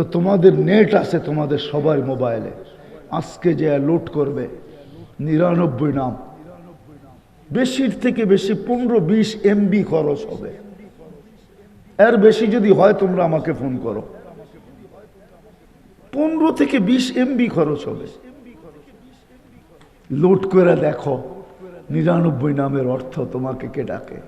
তো তোমাদের নেট আছে তোমাদের সবার মোবাইলে। আজকে যে লোড করবে, নিরানব্বই নাম। বেশির থেকে বেশি পনেরো বিশ এমবি খরচ হবে। এর বেশি যদি হয় তোমরা আমাকে ফোন করো। পনেরো থেকে বিশ এমবি খরচ হবে। লোড করে দেখো, নিরানব্বই নামের অর্থ তোমাকে কে ডাকে?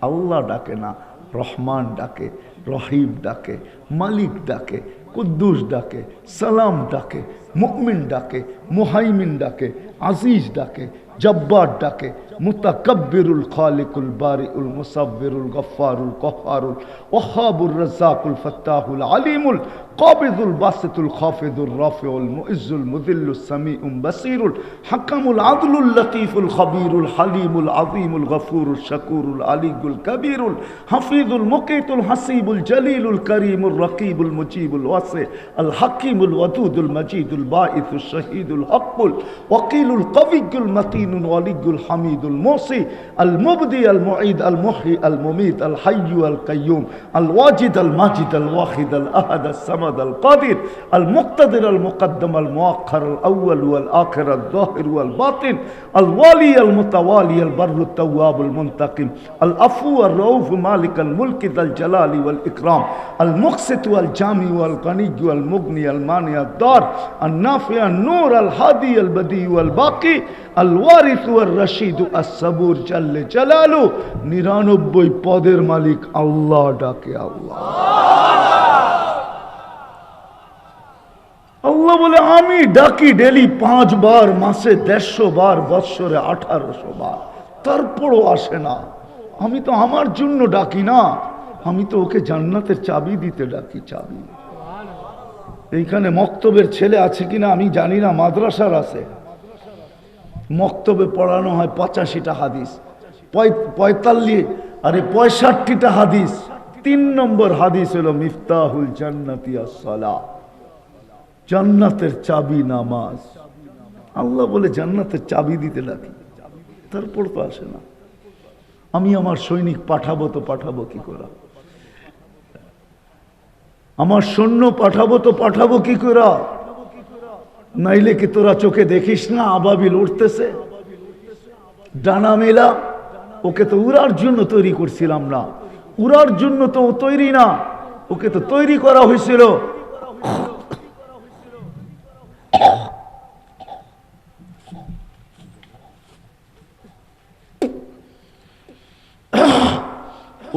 আল্লাহ ডাকে না, রহমান ডাকে, রহিম ডাকে, মালিক ডাকে কুদ্দুস ডাকে সালাম ডাকে মুকমিন ডাকে মুহাইমিন ডাকে আজিজ ডাকে জব্বার ডাকে মুতাকব্বিরুল খালিকুল বারিউল মুসাব্বিরুল গফফারুল কহ্হারুল ওয়াহাবুর রাজ্জাকুল ফাত্তাহুল আলিমুল قابض الباسط الخافض الرافع المؤز المذل السميع بصير الحكم العدل اللطيف الخبير الحليم العظيم الغفور الشكور العلي الكبير الحفيظ المقيت الحسيب الجليل الكريم الرقيب المجيب الواسع الحكيم الودود المجيد الباعث الشهيد الحق الوكيل القوي المتين الولي الحميد الموصي المبدي المعيد المحيي المميت الحي القيوم الواجد الماجد الواحد الأحد الصمد القادر المقتدر المقدم المؤخر الأول والآخر الظاهر والباطن الوالي المتوالي البر التواب المنتقم العفو الرؤوف مالك الملك ذا الجلال والإكرام المقسط والجامع والغني والمغني المانع الدار النافع النور الهادي البديع والباقي الوارث নিরানব্বই পদের মালিক আল্লাহ ডাকে আল্লাহ। আল্লাহ বলে, আমি ডাকি ডেলি পাঁচ বার, মাসে দেড়শো বার, বৎসরে আঠারোশো বার। তারপরও আসে না। আমি তো আমার জন্য ডাকি না। আমি তো ওকে জান্নাতের চাবি দিতে ডাকি চাবি। এইখানে মক্তবের ছেলে আছে কিনা আমি জানি না, মাদ্রাসার আছে। মক্তবে পড়ানো হয় পঁচাশিটা হাদিস। পঁয়- পঁয়তাল্লিশ আরে পঁয়ষট্টিটা হাদিস। তিন নম্বর হাদিস হলো মিফতাহুল জান্নাতি সালা জান্নাতের চাবি নামাজ। আল্লাহ বলে, জান্নাতের চাবি দিতে লাগি। তারপর তো আসে না। আমি আমার সৈনিক পাঠাবো তো পাঠাবো কি করে? আমার সৈন্য পাঠাবো তো পাঠাবো কি করে? নাইলে কি তোরা চোখে দেখিস না আবাবিল উঠতেছে? ডানা মেলা, ওকে তো উড়ার জন্য তৈরি করছিলাম না। উড়ার জন্য তো ও তৈরি না, ওকে তো তৈরি করা হয়েছিল।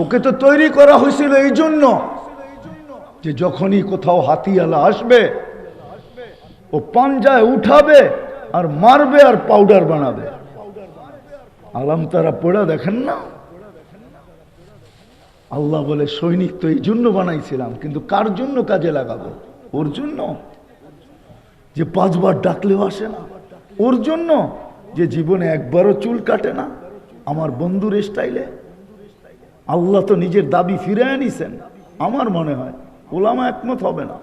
ওকে তো তৈরি করা হয়েছিল এই জন্য যে যখনই কোথাও হাতিয়ালা আসবে ও পাঞ্জায় উঠাবে আর মারবে আর পাউডার বানাবে। আলাম তারা পড়া দেখেন না? আল্লাহ বলে, সৈনিক তো এই জন্য বানাইছিলাম, কিন্তু কার জন্য কাজে লাগাবো? ওর জন্য? যে পাঁচবার ডাকলেও আসে না। ওর জন্য? যে জীবনে একবারও চুল কাটে না। আমার বন্ধুর স্টাইলে আল্লাহ তো নিজের দাবি ফিরে আনিছেন আমার মনে হয়, ওলামা একমত হবে না।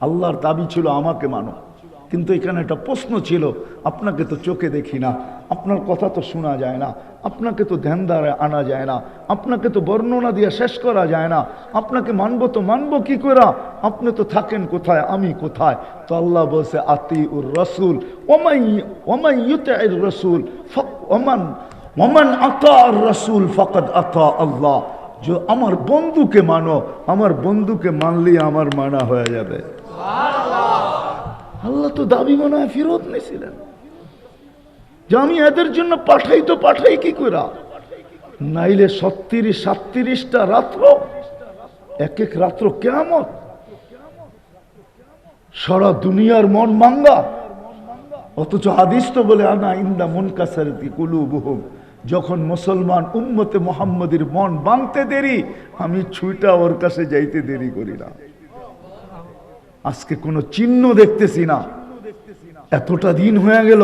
আল্লাহর দাবি ছিল আমাকে মানো। কিন্তু এখানে একটা প্রশ্ন ছিল, আপনাকে তো চোখে দেখি না, আপনার কথা তো শোনা যায় না, আপনাকে তো ধ্যান দ্বারা আনা যায় না, আপনাকে তো বর্ণনা দিয়ে শেষ করা যায় না, আপনাকে মানব তো মানবো কি করে আপনি তো থাকেন কোথায়, আমি কোথায়? তো আল্লাহ বলছে আতি উর রসুল, ওমাই ওমাই রসুল ওমান ওমান আতা রসুল, ফকদ আতা আল্লাহ। যে আমার বন্ধুকে মানো, আমার বন্ধুকে মানলে আমার মানা হয়ে যাবে। আল্লাহ তো দাবি মনে হয় ফেরত নিয়েছিলেন। যে আমি এদের জন্য পাঠাই তো পাঠাই কি করে নাইলে সত্তিরিশ সাতত্রিশটা রাত্র, এক এক রাত্র কেমন সারা দুনিয়ার মন মাঙ্গা। অথচ হাদিস তো বলে, আনা ইন্দা মন কাসারতি কুলু বহুম যখন মুসলমান উম্মতে মোহাম্মদের মন বাংতে দেরি, আমি ছুইটা ওর কাছে যাইতে দেরি করি না। আজকে কোনো চিহ্ন দেখতেছি না। এতটা দিন হয়ে গেল,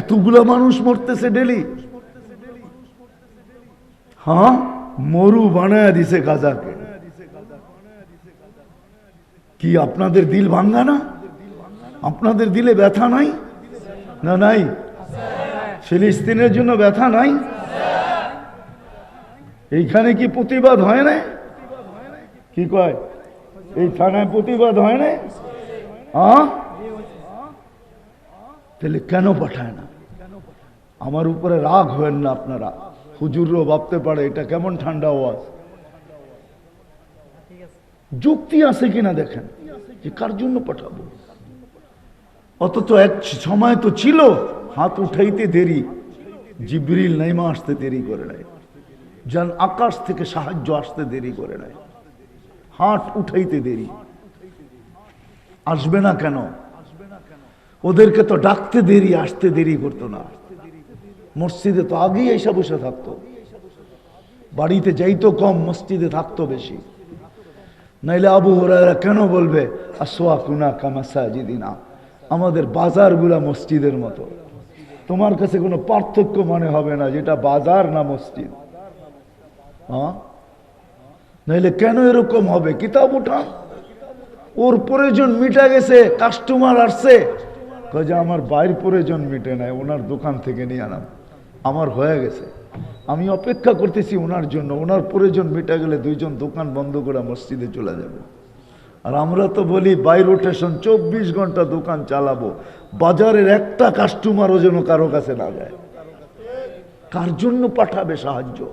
এতগুলা মানুষ মরতেছে ডেলি। হ্যাঁ মরু বানায় দিছে গাজাকে। কি আপনাদের দিল ভাঙ্গা না? আপনাদের দিলে ব্যথা নাই? না নাই? ফিলিস্তিনের জন্য ব্যথা নাই? এইখানে কি প্রতিবাদ হয় না কি কয়? এই থানায় প্রতিবাদ হয় না? হ্যাঁ? তাহলে কেন পাঠায় না? আমার উপরে রাগ হয়েন না আপনারা। হুজুরও ভাবতে পারে, এটা কেমন ঠান্ডা আওয়াজ? যুক্তি আছে কিনা দেখেন? যে কার জন্য পাঠাবো? অথচ এক সময় তো ছিল, হাত উঠাইতে দেরি, জিবরিল নাইমা আসতে দেরি করে নেয় যান আকাশ থেকে সাহায্য আসতে দেরি করে নেয় হাত উঠাইতে দেরি। আসবে না কেন? ওদেরকে তো ডাকতে দেরি, আসতে দেরি করতো না। মসজিদে তো আগেই এসে বসে থাকতো। বাড়িতে যাইতো কম, মসজিদে থাকতো বেশি। নাইলে আবু হরারা কেন বলবে আসোয়া কুনা কামাসাজিদিনা? আমাদের বাজারগুলা মসজিদের মতো। তোমার কাছে কোনো পার্থক্য মনে হবে না, যেটা বাজার না মসজিদ। হ্যাঁ? নাইলে কেন এরকম হবে? কিতাব উঠান ওর প্রয়োজন মিটা গেছে কাস্টমার আসছে। যে আমার বাইর প্রয়োজন মিটে নাই, ওনার দোকান থেকে নিয়ে আনাম। আমার হয়ে গেছে। আমি অপেক্ষা করতেছি ওনার জন্য। ওনার প্রয়োজন মিটা গেলে দুইজন দোকান বন্ধ করে মসজিদে চলে যাবে। আর আমরা তো বলি বাই রোটেশন চব্বিশ ঘণ্টা দোকান চালাবো। বাজারের একটা কাস্টমারও যেন কারও কাছে না যায়। কার জন্য পাঠাবে সাহায্য?